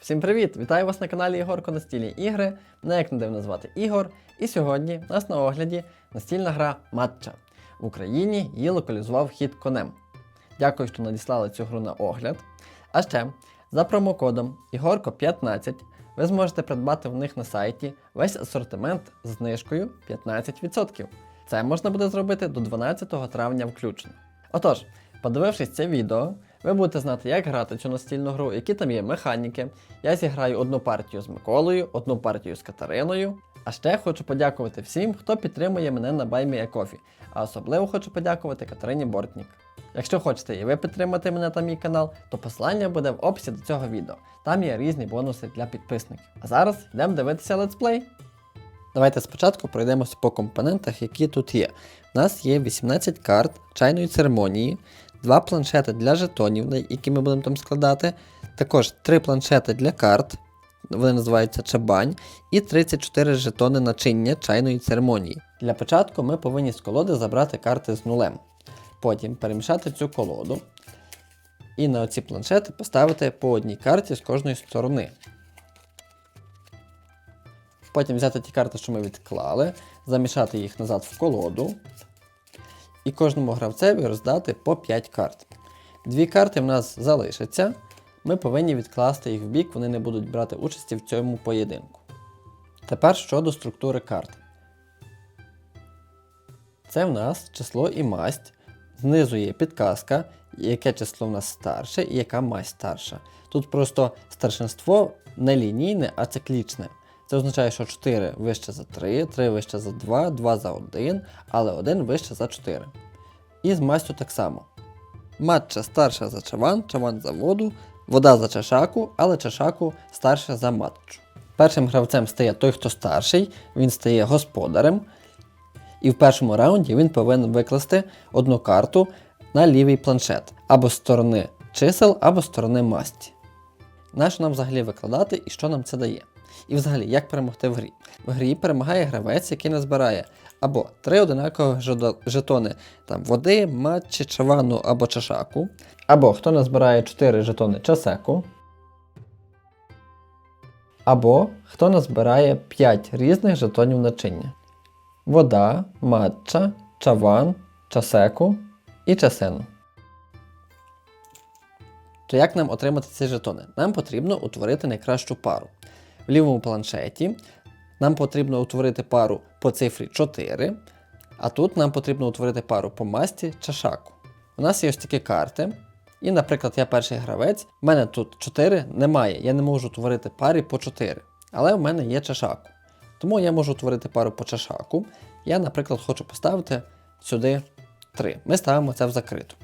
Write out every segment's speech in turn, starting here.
Всім привіт! Вітаю вас на каналі Ігорко Настільні ігри. Мене як не дивно звати Ігор. І сьогодні у нас на огляді настільна гра Матча. В Україні її локалізував хід конем. Дякую, що надіслали цю гру на огляд. А ще за промокодом Ігорко15 ви зможете придбати в них на сайті весь асортимент з знижкою 15%. Це можна буде зробити до 12 травня включно. Отож, подивившись це відео, ви будете знати, як грати цю настільну гру, які там є механіки. Я зіграю одну партію з Миколою, одну партію з Катериною. А ще хочу подякувати всім, хто підтримує мене на BuyMeACoffee, а особливо хочу подякувати Катерині Бортнік. Якщо хочете і ви підтримати мене та мій канал, то посилання буде в описі до цього відео. Там є різні бонуси для підписників. А зараз йдемо дивитися летсплей. Давайте спочатку пройдемося по компонентах, які тут є. У нас є 18 карт чайної церемонії, два планшети для жетонів, які ми будемо там складати, також три планшети для карт, вони називаються чабань, і 34 жетони начиння чайної церемонії. Для початку ми повинні з колоди забрати карти з нулем. Потім перемішати цю колоду і на оці планшети поставити по одній карті з кожної сторони. Потім взяти ті карти, що ми відклали, замішати їх назад в колоду. І кожному гравцеві роздати по 5 карт. Дві карти в нас залишаться. Ми повинні відкласти їх в бік, вони не будуть брати участі в цьому поєдинку. Тепер щодо структури карт. Це в нас число і масть. Знизу є підказка, яке число в нас старше і яка масть старша. Тут просто старшинство не лінійне, а циклічне. Це означає, що 4 вище за 3, 3 вище за 2, 2 за 1, але 1 вище за 4. І з мастю так само. Матча старша за чаван, чаван за воду, вода за чашаку, але чашаку старша за матчу. Першим гравцем стає той, хто старший, він стає господарем. І в першому раунді він повинен викласти одну карту на лівий планшет або з сторони чисел, або з сторони масті. Нащо нам взагалі викладати і що нам це дає? І взагалі, як перемогти в грі? В грі перемагає гравець, який назбирає або три одинакових жодо- жетони там, води, матчі, чавану або чашаку, або хто назбирає 4 жетони часеку, або хто назбирає 5 різних жетонів начиння. Вода, матча, чаван, часеку і часену. То як нам отримати ці жетони? Нам потрібно утворити найкращу пару. В лівому планшеті нам потрібно утворити пару по цифрі 4, а тут нам потрібно утворити пару по масті чашаку. У нас є ось такі карти. І, наприклад, я перший гравець, в мене тут 4 немає, я не можу утворити парі по 4. Але в мене є чашаку. Тому я можу утворити пару по чашаку. Я, наприклад, хочу поставити сюди 3. Ми ставимо це в закриту.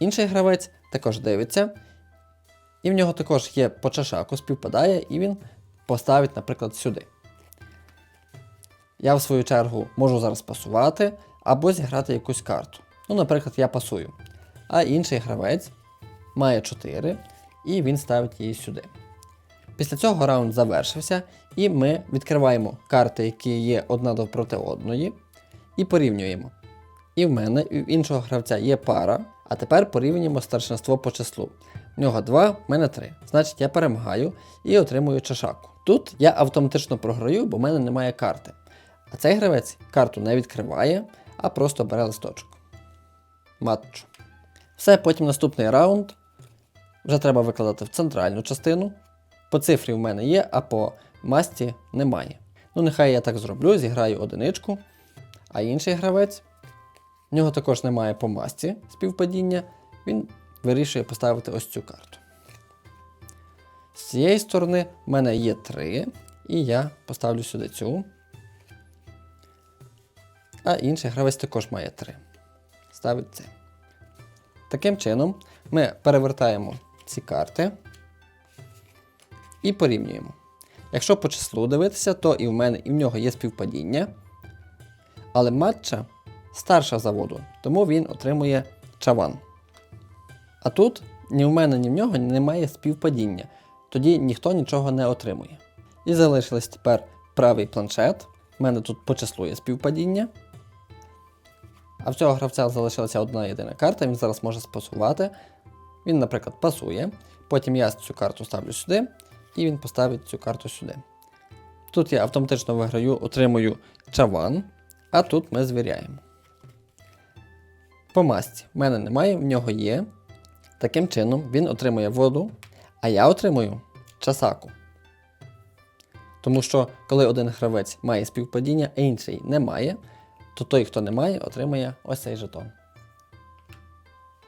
Інший гравець також дивиться, і в нього також є по чашаку, співпадає, і він поставить, наприклад, сюди. Я, в свою чергу, можу зараз пасувати або зіграти якусь карту. Ну, наприклад, я пасую. А інший гравець має 4, і він ставить її сюди. Після цього раунд завершився, і ми відкриваємо карти, які є одна довпроти одної, і порівнюємо. І в мене, і в іншого гравця є пара, а тепер порівнюємо старшинство по числу. В нього 2, в мене 3. Значить, я перемагаю і отримую чашаку. Тут я автоматично програю, бо в мене немає карти. А цей гравець карту не відкриває, а просто бере листочок. Матчу. Все, потім наступний раунд. Вже треба викладати в центральну частину. По цифрі в мене є, а по масті немає. Ну, нехай я так зроблю, зіграю одиничку. А інший гравець, в нього також немає по масті співпадіння, він вирішує поставити ось цю карту. З цієї сторони в мене є 3, і я поставлю сюди цю. А інший гравець також має 3. Ставить це. Таким чином, ми перевертаємо ці карти і порівнюємо. Якщо по числу дивитися, то і в мене, і в нього є співпадіння. Але матча старша за воду, тому він отримує чаван. А тут ні в мене, ні в нього немає співпадіння, тоді ніхто нічого не отримує. І залишилось тепер правий планшет. У мене тут по числу є співпадіння. А в цього гравця залишилася одна єдина карта, він зараз може спасувати. Він, наприклад, пасує. Потім я цю карту ставлю сюди, і він поставить цю карту сюди. Тут я автоматично виграю, отримую чаван, а тут ми звіряємо. По масці в мене немає, в нього є. Таким чином він отримує воду, а я отримую часаку. Тому що коли один гравець має співпадіння, а інший не має, то той, хто не має, отримує ось цей жетон.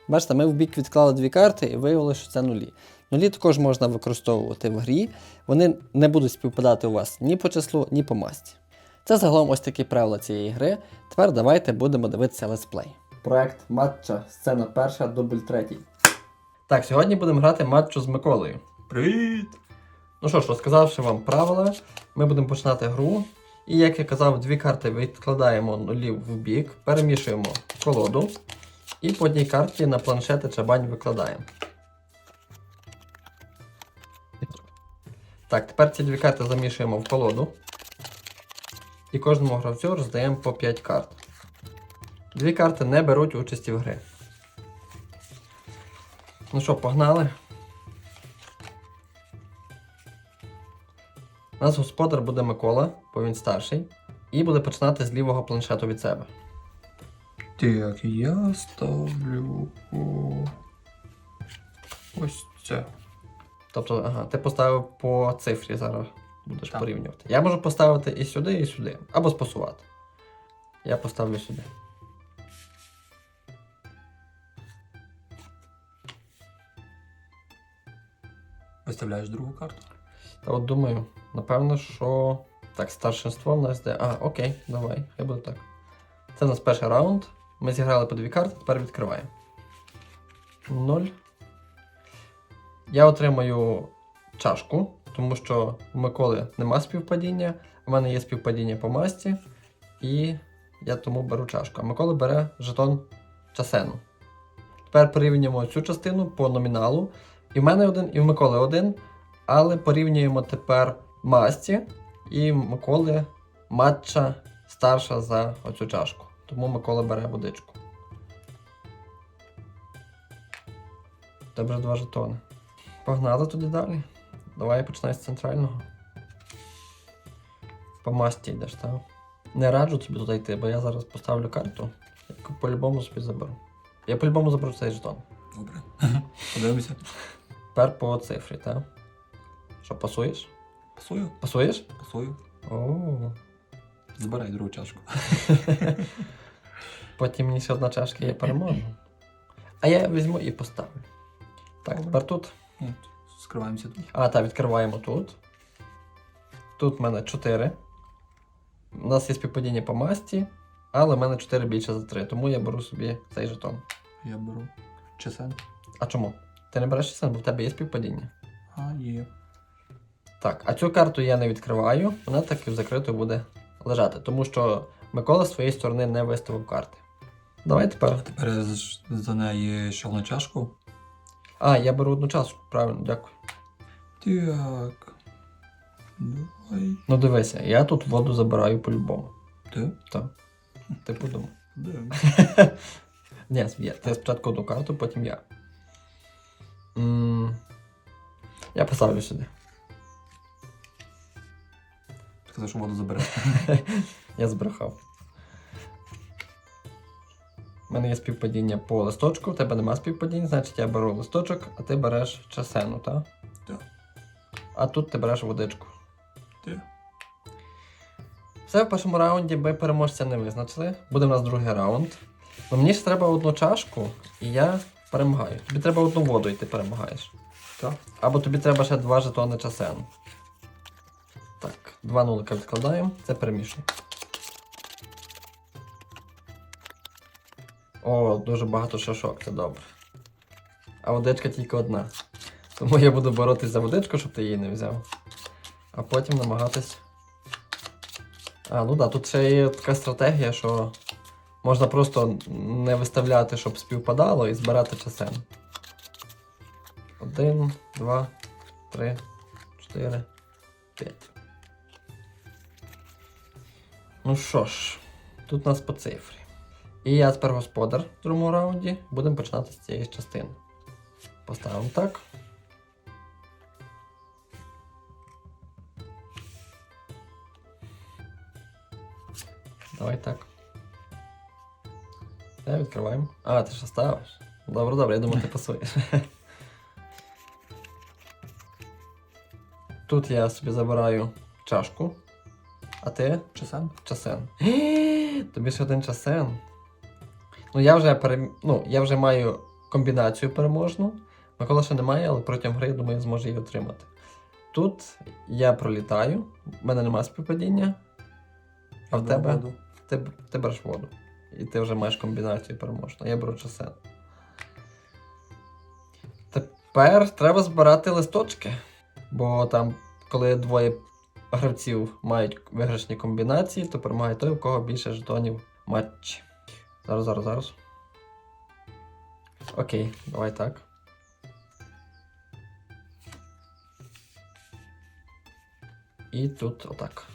Бачите, ми в бік відклали дві карти і виявили, що це нулі. Нулі також можна використовувати в грі, вони не будуть співпадати у вас ні по числу, ні по масті. Це загалом ось такі правила цієї гри. Тепер давайте будемо дивитися летсплей. Проект матча, сцена перша, дубль третій. Так, сьогодні будемо грати матчу з Миколою. Привіт! Ну що ж, розказавши вам правила, ми будемо починати гру. І як я казав, дві карти відкладаємо нулів в бік, перемішуємо колоду. І по одній карті на планшети чабань викладаємо. Так, тепер ці дві карти замішуємо в колоду. І кожному гравцю роздаємо по 5 карт. Дві карти не беруть участі в грі. Ну що, погнали? У нас господар буде Микола, бо він старший, і буде починати з лівого планшету від себе. Так, я ставлю ось це. Тобто, ага, ти поставив по цифрі зараз будеш Так. порівнювати. Я можу поставити і сюди, і сюди. Або спасувати. Я поставлю сюди. Виставляєш другу карту. Та от думаю, напевно, що. Так, старшинство в нас йде. А, окей, давай, хай буде так. Це у нас перший раунд. Ми зіграли по дві карти, тепер відкриваємо. Ноль. Я отримаю чашку, тому що у Миколи нема співпадіння, у мене є співпадіння по масті, і я тому беру чашку. А Микола бере жетон часену. Тепер порівнюємо цю частину по номіналу. І в мене один, і в Миколи один. Але порівнюємо тепер масті, і Миколи матча старша за оцю чашку. Тому Микола бере водичку. Добре, два жетони. Погнали туди далі. Давай починай з центрального. По масті йдеш, так? Не раджу тобі туди йти, бо я зараз поставлю карту, яку по-любому собі заберу. Я по-любому заберу цей жетон. Добре. Подивимося. Тепер по цифрі, так? Що, пасуєш? Пасую? Пасуєш? Пасую. О. Забирай другу чашку. Потім мені ще одна чашка, я переможу. А я візьму і поставлю. Так, тепер тут. Ні, скриваємося тут. А, так, відкриваємо тут. Тут в мене 4. У нас є співпадіння по масті, але в мене 4 більше за 3, тому я беру собі цей жетон. Я беру чесен. А чому? Ти не береш часен, бо в тебе є співпадіння. А, є. Так, а цю карту я не відкриваю, вона так і в закритою буде лежати, тому що Микола з своєї сторони не виставив карти. Давай тепер. А тепер за неї ще одну чашку. А, я беру одну чашку, правильно, дякую. Так. Давай. Ну дивися, я тут воду забираю по-любому. Ти? Так. Ти. Подивимося. Ні, я. Ти спочатку одну карту, потім я. Я поставлю сюди. Сказав, що воду забере. Я збрехав. У мене є співпадіння по листочку, в тебе нема співпадіння, значить я беру листочок, а ти береш часену, так? Так. А тут ти береш водичку. Ти? Все в першому раунді ми переможця не визначили. Буде в нас другий раунд. Ну мені ж треба одну чашку, і я перемагаю. Тобі треба одну воду, і ти перемагаєш. Так. Або тобі треба ще два жетони часену. Так, два нулика відкладаємо, це перемішуємо. О, дуже багато шашок, це добре. А водичка тільки одна. Тому я буду боротись за водичку, щоб ти її не взяв. А потім намагатись. А, ну да, тут ще є така стратегія, що Можна просто не виставляти, щоб співпадало, і збирати часем. 1, 2, 3, 4, 5. Ну що ж, тут у нас по цифрі. І я тепер господар в другому раунді. Будемо починати з цієї частини. Поставимо так. Давай так. Та відкриваємо. А, ти що ставиш? Добре, добре, я думаю, ти пасуєш. Тут я собі забираю чашку, а ти Часен? часен. Тобі ще один часен. Ну, я вже перем... ну, я вже маю комбінацію переможну. Микола ще немає, але протягом гри, я думаю, зможе її отримати. Тут я пролітаю, в мене немає співпадіння, а в тебе ти, ти береш воду. І ти вже маєш комбінацію переможну. Я беру часен. Тепер треба збирати листочки. Бо там, коли двоє гравців мають виграшні комбінації, то перемагає той, у кого більше жетонів матчі. Зараз, зараз, зараз. Окей, давай так. І тут отак.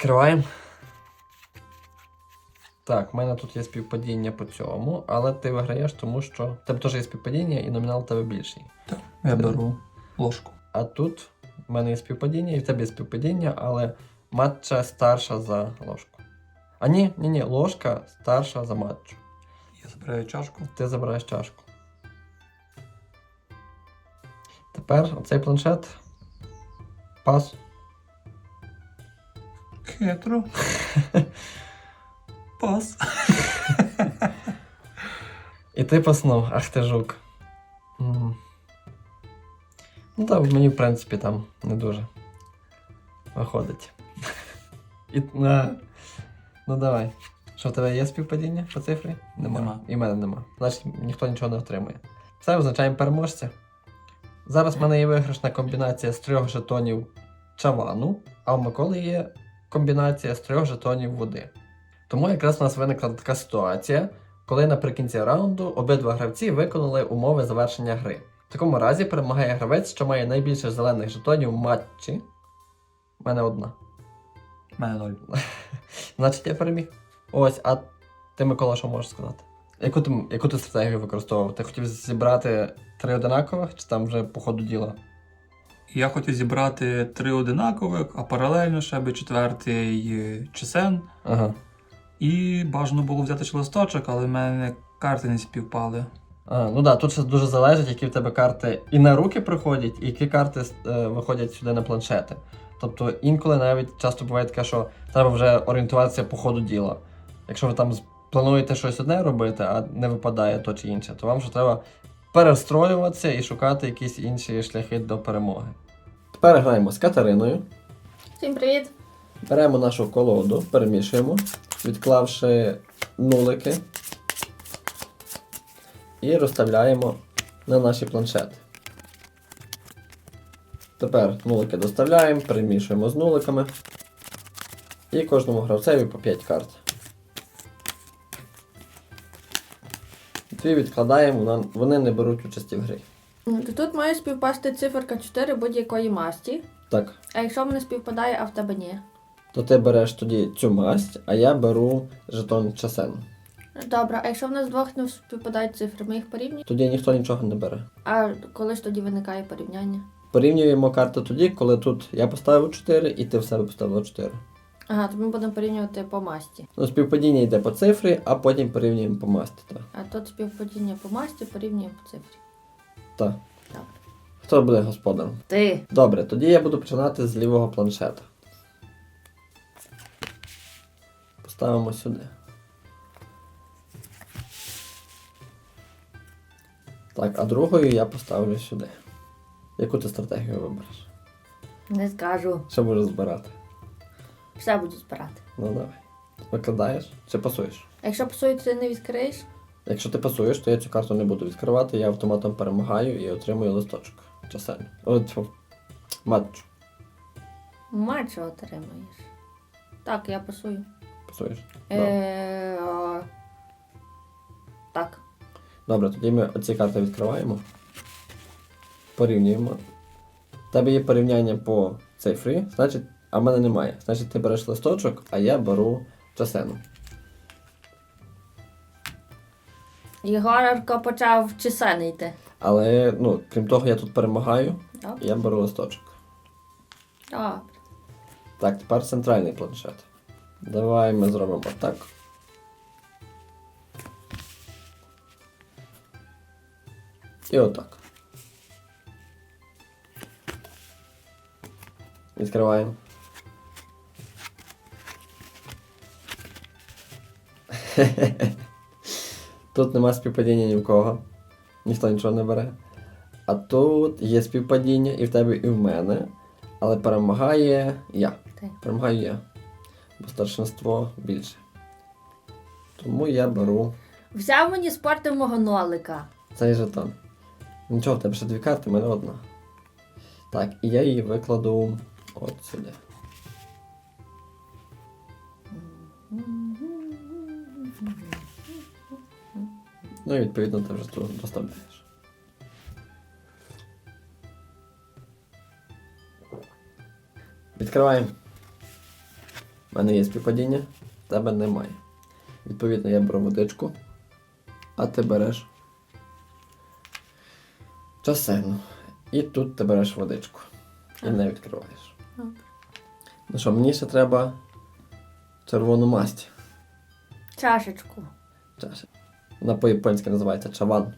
Відкриваємо. Так, в мене тут є співпадіння по цьому, але ти виграєш, тому що тебе теж є співпадіння і номінал у тебе більший. Так, я беру ложку. А тут в мене є співпадіння, і в тебе є співпадіння, але матча старша за ложку. А ні, ні, ні, ложка старша за матчу. Я забираю чашку. Ти забираєш чашку. Тепер оцей планшет. Пас. Хитро. Пас. І ти паснув, ах ти жук. М. Ну так, мені, в принципі, там не дуже виходить. І, на. Ну давай. Що в тебе є співпадіння по цифрі? Нема. І в мене нема. Значить, ніхто нічого не отримує. Це визначаємо переможця. Зараз в мене є виграшна комбінація з трьох жетонів чавану, а у Миколи є комбінація з трьох жетонів води. Тому якраз у нас виникла така ситуація, коли наприкінці раунду обидва гравці виконали умови завершення гри. В такому разі перемагає гравець, що має найбільше зелених жетонів в матчі. У мене одна. У мене ноль. Значить, я переміг. Ось, а ти, Микола, що можеш сказати? Яку ти, яку ти стратегію використовував? Ти хотів зібрати три одинакових, чи там вже по ходу діла? Я хотів зібрати три одинакових, а паралельно ще би четвертий е, чесен. Ага. І бажано було взяти ще листочок, але в мене карти не співпали. А, ну так, да, тут ще дуже залежить, які в тебе карти і на руки приходять, і які карти е, виходять сюди на планшети. Тобто інколи навіть часто буває таке, що треба вже орієнтуватися по ходу діла. Якщо ви там плануєте щось одне робити, а не випадає то чи інше, то вам вже треба перестроюватися і шукати якісь інші шляхи до перемоги. Тепер граємо з Катериною. Всім привіт! Беремо нашу колоду, перемішуємо, відклавши нулики. І розставляємо на наші планшети. Тепер нулики доставляємо, перемішуємо з нуликами. І кожному гравцеві по 5 карт. Дві відкладаємо, вони не беруть участі в грі. М, Тут має співпасти циферка 4 будь-якої масті. Так, А якщо в не співпадає, а в тебе ні. то ти береш тоді цю масть, а я беру жетон часен. Добре, а якщо в нас двох не співпадають цифри, ми їх порівнюємо. Тоді ніхто нічого не бере. А коли ж тоді виникає порівняння? Порівнюємо карти тоді, коли тут я поставив 4 і ти в себе поставила 4. Ага, то ми будемо порівнювати по масті. Ну, співпадіння йде по цифрі, а потім порівнюємо по масті. Так. А тут співпадіння по масті, порівнюємо по цифрі. так. Добре. Хто буде господарем? Ти. Добре, тоді я буду починати з лівого планшета. Поставимо сюди. Так, а другою я поставлю сюди. Яку ти стратегію вибереш? Не скажу. Що будеш збирати? Все буду збирати. Ну давай. Викладаєш чи пасуєш? А якщо псує, ти не відкриєш? Якщо ти пасуєш, то я цю карту не буду відкривати, я автоматом перемагаю і отримую листочок. Часельно. О, тьфу. матчу. Мачо отримаєш. Так, я пасую. Пасуєш? Е, так. Добре, тоді ми оці карти відкриваємо. Порівнюємо. У тебе є порівняння по цифрі, значить, а в мене немає. Значить, ти береш листочок, а я беру часену. Єгорко почав чисельний йти. Але, ну, крім того, я тут перемагаю, Добре. я беру листочок. Добре. Так, тепер центральний планшет. Давай ми зробимо так. І отак. Відкриваємо. Тут нема співпадіння ні в кого. Ніхто нічого не бере. А тут є співпадіння і в тебе, і в мене. Але перемагає я. Ти. Перемагаю я. Бо старшинство більше. Тому я беру Взяв мені спортив мого нолика. цей жетон. Нічого, в тебе ще дві карти, в мене одна. Так, і я її викладу от сюди. Ну і відповідно ти вже тут доставляєш. Відкриваємо. У мене є співпадіння, тебе немає. Відповідно, я беру водичку, а ти береш часину. І тут ти береш водичку. І не відкриваєш. Ну що, мені ще треба червону масть. Чашечку. Чаша. Вона по-японськи називається чаван.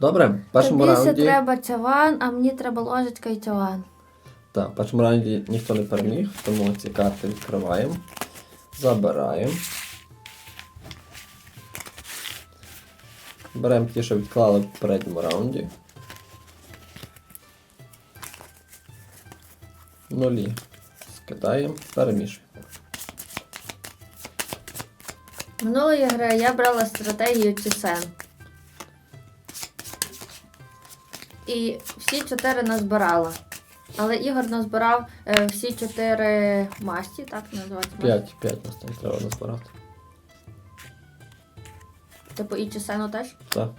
Добре, в першому Тобі ще раунді. треба чаван, а мені треба ложечка і чаван. Так, в першому раунді ніхто не переміг, тому ці карти відкриваємо. Забираємо. Беремо ті, що відклали в попередньому раунді. Нулі. Скидаємо, перемішуємо. Минулої гри я брала стратегію чесен. І всі чотири назбирала. Але Ігор назбирав е, всі чотири масті, так називається? П'ять, п'ять нас там треба назбирати. Типу і чесену теж. Так.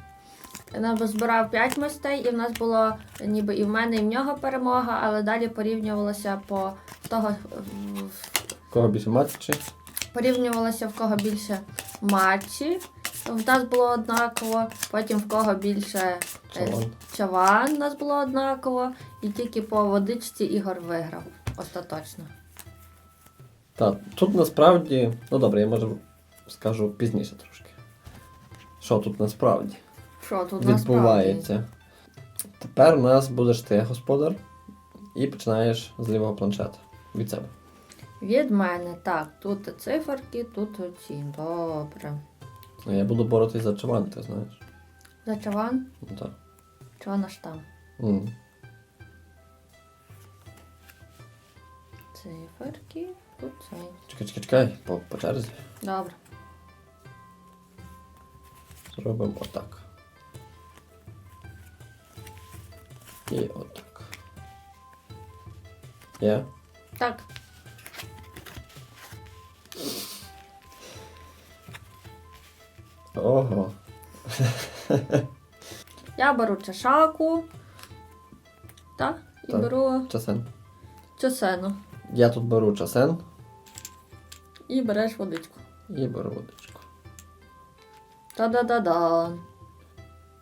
Він збирав 5 мастей, і в нас було ніби і в мене, і в нього перемога, але далі порівнювалося по того, в- Кого більше матчі? Порівнювалося в кого більше матчі. В нас було однаково, потім в кого більше е, Чаван. чаван, в нас було однаково, і тільки по водичці Ігор виграв остаточно. Так, тут насправді. Ну добре, я може скажу пізніше трошки. Що тут насправді Що тут відбувається? Тепер у нас будеш ти господар і починаєш з лівого планшета від себе. Від мене, так, тут циферки, тут оці. Добре. Ну, я буду боротись за чаван, ти знаєш. За чаван? Ну так. Чого наш там? М. Циферки, тут цей. Чекай, чекай, чекай, по, по черзі. Добре. Зробимо отак. І отак. Є? Так, Ого. я беру чашаку. Так, і Так. беру Часен. часену. Я тут беру часен І береш водичку. і беру водичку. Та-да-да-да.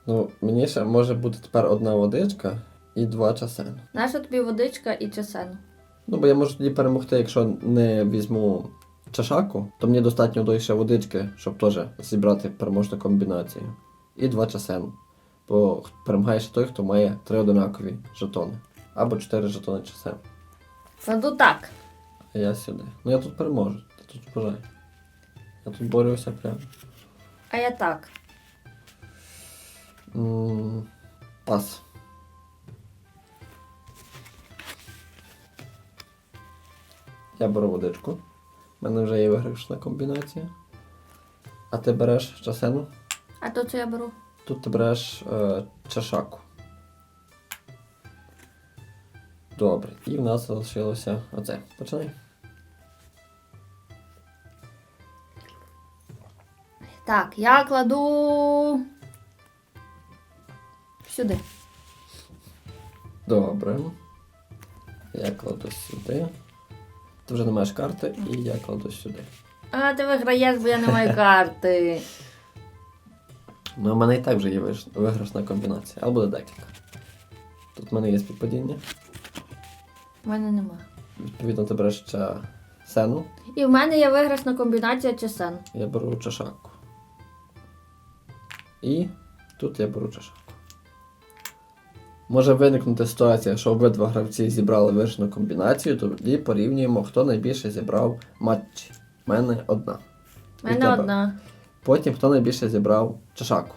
Ну, мені ще може бути тепер одна водичка і два часен. Наша тобі водичка і часену. Ну, бо я можу тоді перемогти, якщо не візьму чашаку, то мені достатньо до ще водички, щоб теж зібрати переможну комбінацію. І два часен. Бо перемагає ще той, хто має три одинакові жетони. Або чотири жетони часен. Кладу так. А я сюди. Ну я тут переможу, ти тут бажай. Я тут борюся прямо. А я так. М, Пас. Я беру водичку. У мене вже є виграшна комбінація. А ти береш часену. А то що я беру? Тут ти береш е, чашаку. Добре. І в нас залишилося оце. Починай. Так, я кладу. Сюди. Добре. Я кладу сюди. Ти вже не маєш карти, і я кладу сюди. А ти виграєш, бо я не маю карти. Ну, у мене і так вже є виш- виграшна комбінація, але буде декілька. Тут в мене є співпадіння. У мене нема. Відповідно, ти береш ще сену. І в мене є виграшна комбінація чесен. Я беру чашаку. І тут я беру чашаку. Може виникнути ситуація, якщо обидва гравці зібрали вирішену комбінацію, тоді порівнюємо, хто найбільше зібрав матчі. У мене одна. У мене одна. Потім хто найбільше зібрав чашаку.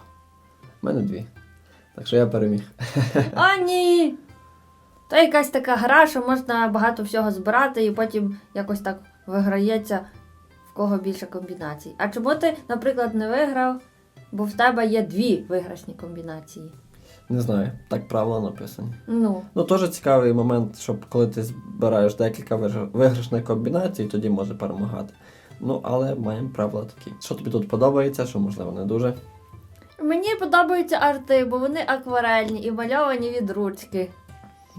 У мене дві. Так що я переміг. О, ні! То якась така гра, що можна багато всього збирати і потім якось так виграється, в кого більше комбінацій. А чому ти, наприклад, не виграв? Бо в тебе є дві виграшні комбінації. Не знаю, так правила написані. Ну, Ну, теж цікавий момент, щоб коли ти збираєш декілька виграшних комбінацій, тоді може перемагати. Ну, але маємо правила такі. Що тобі тут подобається, що можливо не дуже. мені подобаються арти, бо вони акварельні і мальовані від ручки.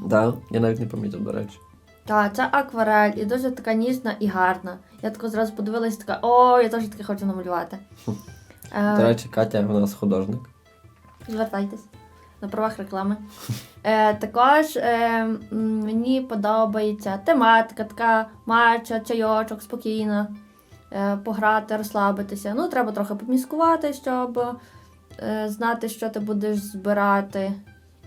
Да, я навіть не помітив, до речі. Так, це акварель і дуже така ніжна і гарна. Я тако зразу подивилася, така, о, я теж таке хочу намалювати. Е, До речі, Катя у нас художник. Звертайтесь на правах реклами. Е, також е, мені подобається тематика, така матча, чайочок, спокійно. Е, пограти, розслабитися. Ну, треба трохи поміскувати, щоб е, знати, що ти будеш збирати.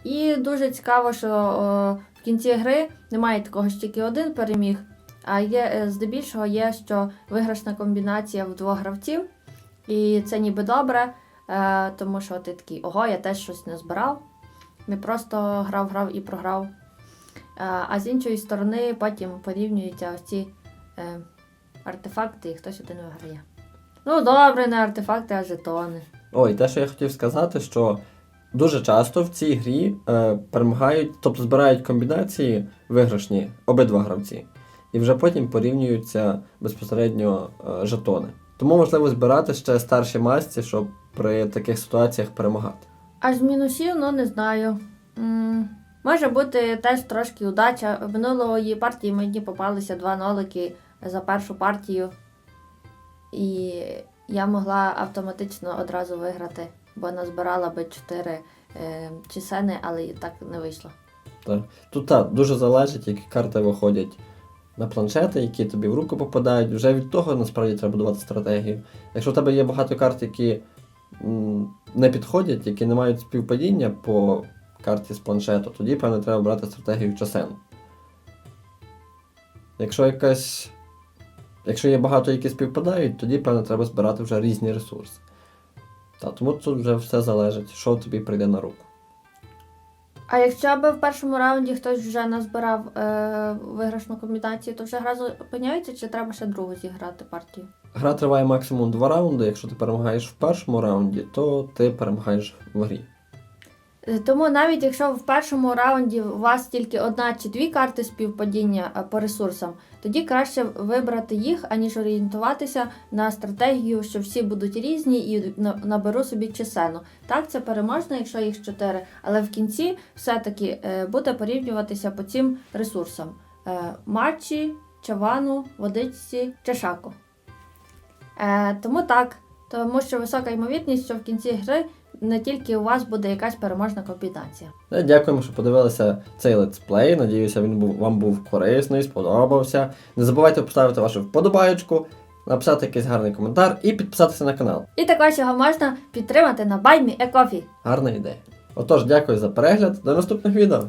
І дуже цікаво, що о, в кінці гри немає такого, що тільки один переміг, а є е, здебільшого є, що виграшна комбінація в двох гравців. І це ніби добре. Е, тому що ти такий, ого, я теж щось не збирав. Не просто грав, грав і програв. Е, а з іншої сторони, потім порівнюються ось ці е, артефакти, і хтось один виграє. Ну, добре, не артефакти, а жетони. Ой, те, що я хотів сказати, що дуже часто в цій грі е, перемагають, тобто збирають комбінації виграшні обидва гравці. І вже потім порівнюються безпосередньо е, жетони. Тому важливо збирати ще старші масці, щоб при таких ситуаціях перемагати. А з мінусів, ну не знаю. м може бути теж трошки удача. В минулої партії мені попалися два нолики за першу партію. І я могла автоматично одразу виграти, бо назбирала би 4 е, чисени, але і так не вийшло. Тут так, дуже залежить, які карти виходять на планшети, які тобі в руку попадають. Вже від того насправді треба будувати стратегію. Якщо в тебе є багато карт, які не підходять, які не мають співпадіння по карті з планшету, тоді, певно, треба брати стратегію часен. Якщо якась. Якщо є багато, які співпадають, тоді, певно, треба збирати вже різні ресурси. Та, тому тут вже все залежить, що тобі прийде на руку. А якщо би в першому раунді хтось вже назбирав е, виграшну комбінацію, то вже гра зупиняється, чи треба ще другу зіграти партію? Гра триває максимум 2 раунди. Якщо ти перемагаєш в першому раунді, то ти перемагаєш в грі. Е, Тому навіть якщо в першому раунді у вас тільки одна чи дві карти співпадіння е, по ресурсам, тоді краще вибрати їх, аніж орієнтуватися на стратегію, що всі будуть різні і на- наберу собі чисельно. Так, це переможно, якщо їх чотири, але в кінці все-таки е, буде порівнюватися по цим ресурсам: матчі, чавану, водичці, чашаку. Е, тому так, тому що висока ймовірність, що в кінці гри не тільки у вас буде якась переможна комбінація. Е, Дякуємо, що подивилися цей летсплей. Надіюся, він був, вам був корисний, сподобався. Не забувайте поставити вашу вподобаєчку, написати якийсь гарний коментар і підписатися на канал. І також його можна підтримати на a Coffee. Гарна ідея. Отож, дякую за перегляд. До наступних відео.